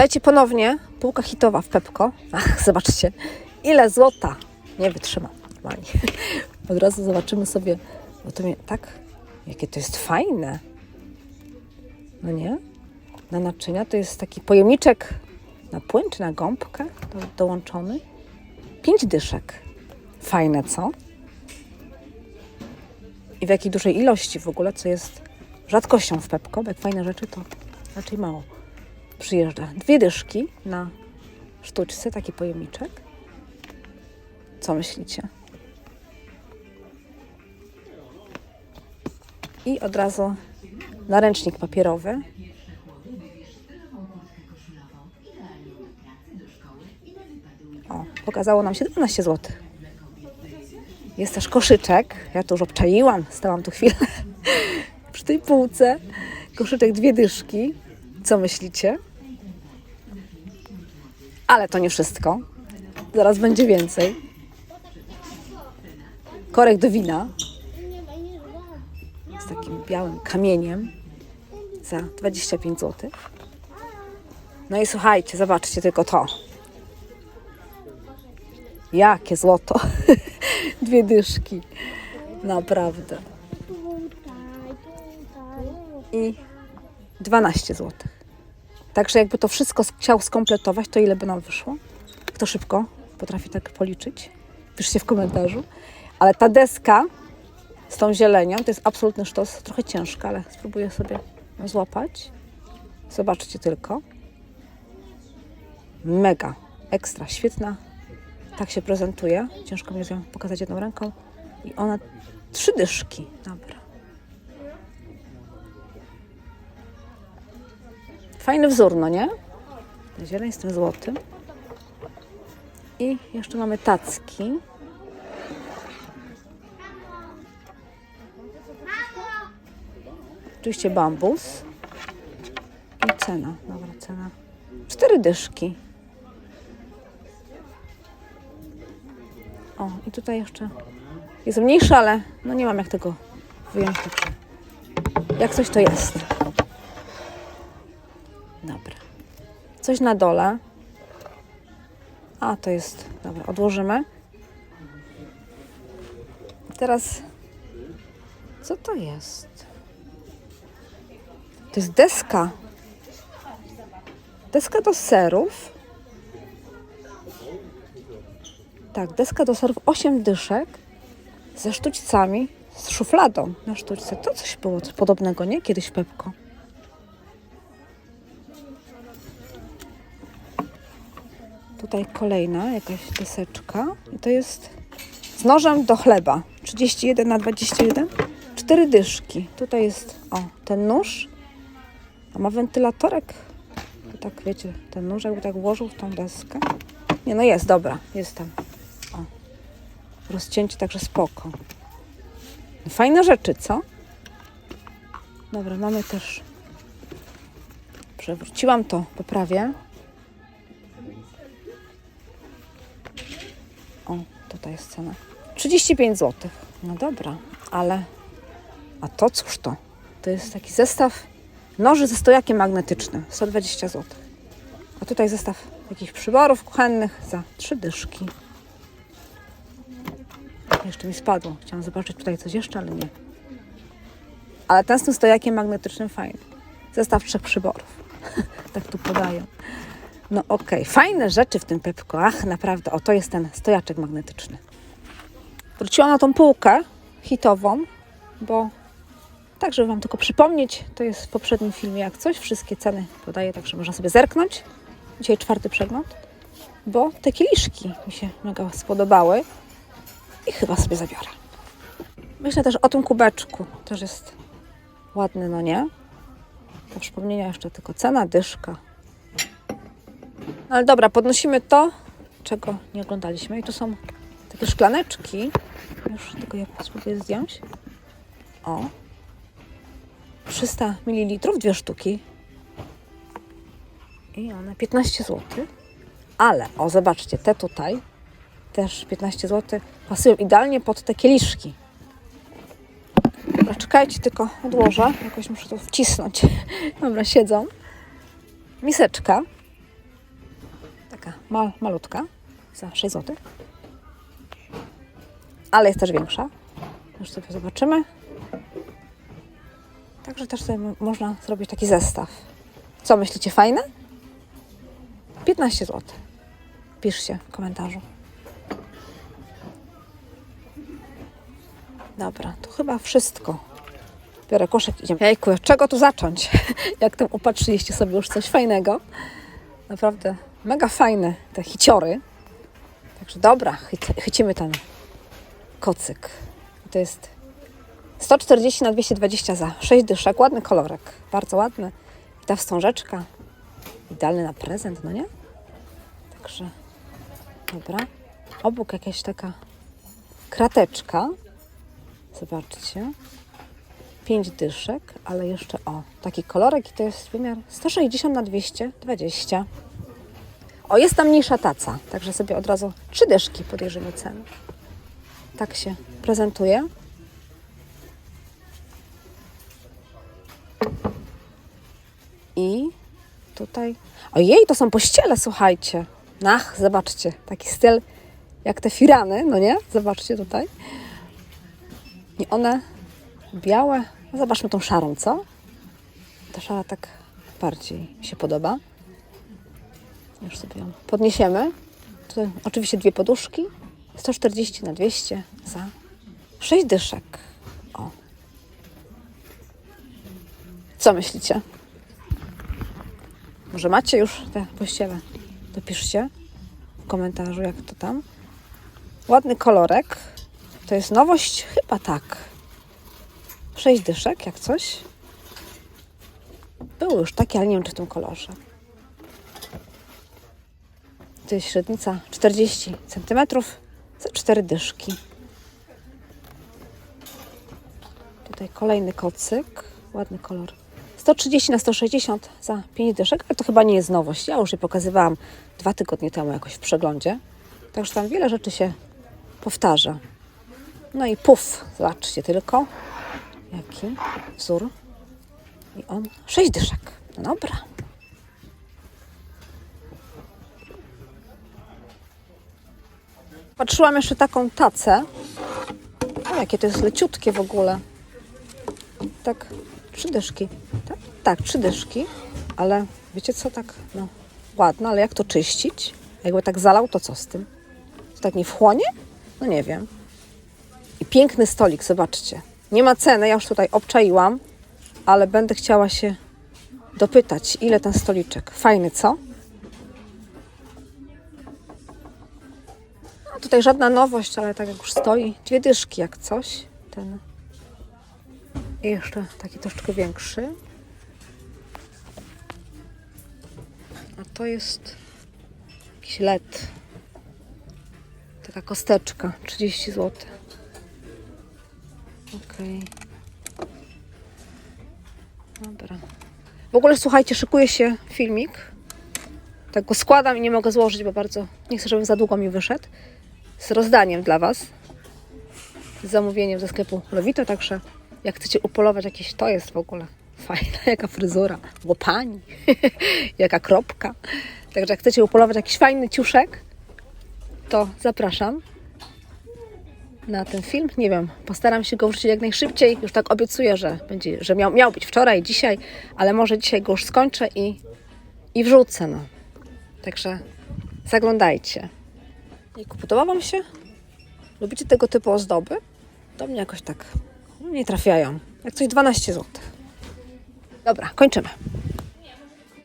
Witajcie ponownie. Półka hitowa w Pepko. Ach, zobaczcie, ile złota. Nie wytrzymam normalnie. Od razu zobaczymy sobie, bo to mnie tak, jakie to jest fajne. No nie? Na naczynia to jest taki pojemniczek na płyn czy na gąbkę do, dołączony. Pięć dyszek. Fajne, co? I w jakiej dużej ilości w ogóle, co jest rzadkością w Pepko, bo jak fajne rzeczy to raczej mało przyjeżdża. Dwie dyszki na sztuczce, taki pojemniczek. Co myślicie? I od razu naręcznik papierowy. O, pokazało nam się 12 zł. Jest też koszyczek. Ja to już obczaiłam, stałam tu chwilę przy tej półce. Koszyczek dwie dyszki. Co myślicie? Ale to nie wszystko. Zaraz będzie więcej. Korek do wina z takim białym kamieniem za 25 zł. No i słuchajcie, zobaczcie tylko to. Jakie złoto. Dwie dyszki. Naprawdę. I 12 zł. Także jakby to wszystko chciał skompletować, to ile by nam wyszło? Kto szybko potrafi tak policzyć? Piszcie w komentarzu. Ale ta deska z tą zielenią to jest absolutny sztos. Trochę ciężka, ale spróbuję sobie złapać. Zobaczcie tylko. Mega, ekstra, świetna. Tak się prezentuje. Ciężko mi ją pokazać jedną ręką. I ona trzy dyszki. Dobra. Fajny wzór, no nie? Zieleń z tym złotym. I jeszcze mamy tacki. Oczywiście bambus. I cena. Dobra, cena. Cztery dyszki. O, i tutaj jeszcze jest mniejsza, ale no nie mam jak tego wyjąć. Jak coś to jest. Dobra. Coś na dole. A, to jest. Dobra, odłożymy. Teraz. Co to jest? To jest deska. Deska do serów. Tak, deska do serów 8 dyszek ze sztućcami, z szufladą na sztućce. To coś było podobnego, nie? Kiedyś Pepko. Tutaj kolejna jakaś deseczka. I to jest z nożem do chleba. 31 na 21. Cztery dyszki. Tutaj jest, o, ten nóż. A ma wentylatorek. To tak, wiecie, ten nóż jakby tak włożył w tą deskę. Nie, no jest, dobra, jest tam. O, rozcięcie, także spoko. No, Fajne rzeczy, co? Dobra, mamy też... Przewróciłam to, poprawię. Tutaj jest cena. 35 zł. No dobra, ale. A to cóż to? To jest taki zestaw noży ze stojakiem magnetycznym. 120 zł. A tutaj zestaw jakichś przyborów kuchennych za trzy dyszki. Jeszcze mi spadło. Chciałam zobaczyć tutaj coś jeszcze, ale nie. Ale ten z tym stojakiem magnetycznym fajny. Zestaw trzech przyborów. tak tu podają. No okej, fajne rzeczy w tym Pepko. Ach, naprawdę, o to jest ten stojaczek magnetyczny. Wróciłam na tą półkę hitową, bo tak, żeby Wam tylko przypomnieć, to jest w poprzednim filmie jak coś, wszystkie ceny podaję, także można sobie zerknąć. Dzisiaj czwarty przegląd, bo te kieliszki mi się mega spodobały i chyba sobie zabiorę. Myślę też o tym kubeczku, też jest ładny, no nie? Do przypomnienia jeszcze tylko cena, dyszka, ale dobra, podnosimy to, czego nie oglądaliśmy. I tu są takie szklaneczki. Już tylko je spróbuję zdjąć. O. 300 ml, dwie sztuki. I one 15 zł. Ale, o zobaczcie, te tutaj też 15 zł pasują idealnie pod te kieliszki. Dobra, czekajcie, tylko odłożę. Jakoś muszę to wcisnąć. Dobra, siedzą. Miseczka mal, malutka, za 6 zł. Ale jest też większa. Już sobie zobaczymy. Także też sobie mo- można zrobić taki zestaw. Co myślicie, fajne? 15 zł. Piszcie w komentarzu. Dobra, to chyba wszystko. Biorę koszyk i idziemy. Jejku, czego tu zacząć? Jak tam upatrzyliście sobie już coś fajnego. Naprawdę mega fajne te hiciory. Także dobra, chyc- chycimy ten kocyk. To jest 140 na 220 za 6 dyszek. Ładny kolorek, bardzo ładny. I ta wstążeczka. Idealny na prezent, no nie? Także dobra. Obok jakaś taka krateczka. Zobaczcie. 5 dyszek, ale jeszcze o, taki kolorek i to jest wymiar 160 na 220. O, jest tam mniejsza taca, także sobie od razu trzy dyszki podejrzymy cenę. Tak się prezentuje. I tutaj. Ojej, to są pościele, słuchajcie. Ach, zobaczcie, taki styl jak te firany, no nie? Zobaczcie tutaj. I one białe. Zobaczmy tą szarą, co? Ta szara tak bardziej się podoba. Już sobie ją podniesiemy. Tutaj oczywiście dwie poduszki. 140 na 200 za 6 dyszek. O. Co myślicie? Może macie już te pościele? Dopiszcie w komentarzu, jak to tam. Ładny kolorek. To jest nowość? Chyba tak. 6 dyszek, jak coś. Były już takie, ale nie wiem, czy w tym kolorze. To jest średnica 40 cm za 4 dyszki. Tutaj kolejny kocyk. Ładny kolor. 130 na 160 za 5 dyszek, ale to chyba nie jest nowość. Ja już je pokazywałam dwa tygodnie temu jakoś w przeglądzie. Także tam wiele rzeczy się powtarza. No i puf, zobaczcie tylko, jaki wzór. I on 6 dyszek. No dobra. Patrzyłam jeszcze taką tacę. O, jakie to jest leciutkie w ogóle. Tak, trzy dyszki. Tak, tak trzy dyszki. Ale wiecie co, tak, no, ale jak to czyścić? Jakby tak zalał, to co z tym? To tak nie wchłonie? No nie wiem. I piękny stolik, zobaczcie. Nie ma ceny, ja już tutaj obczaiłam, ale będę chciała się dopytać, ile ten stoliczek. Fajny, co? No, tutaj żadna nowość, ale tak jak już stoi, dwie dyszki jak coś. Ten i jeszcze taki troszeczkę większy. A to jest jakiś LED. Taka kosteczka, 30 zł. Okej. Dobra. W ogóle słuchajcie, szykuje się filmik. Tak go składam i nie mogę złożyć, bo bardzo nie chcę, żeby za długo mi wyszedł. Z rozdaniem dla Was. Z zamówieniem ze sklepu Lowito, także jak chcecie upolować jakieś, to jest w ogóle fajna, jaka fryzura, łopani, jaka kropka. Także jak chcecie upolować jakiś fajny ciuszek, to zapraszam na ten film. Nie wiem, postaram się go wrzucić jak najszybciej. Już tak obiecuję, że będzie, że miał, miał być wczoraj, dzisiaj, ale może dzisiaj go już skończę i, i wrzucę. No. Także zaglądajcie. Jejku, podoba Wam się? Lubicie tego typu ozdoby? Do mnie jakoś tak no, nie trafiają. Jak coś 12 zł. Dobra, kończymy.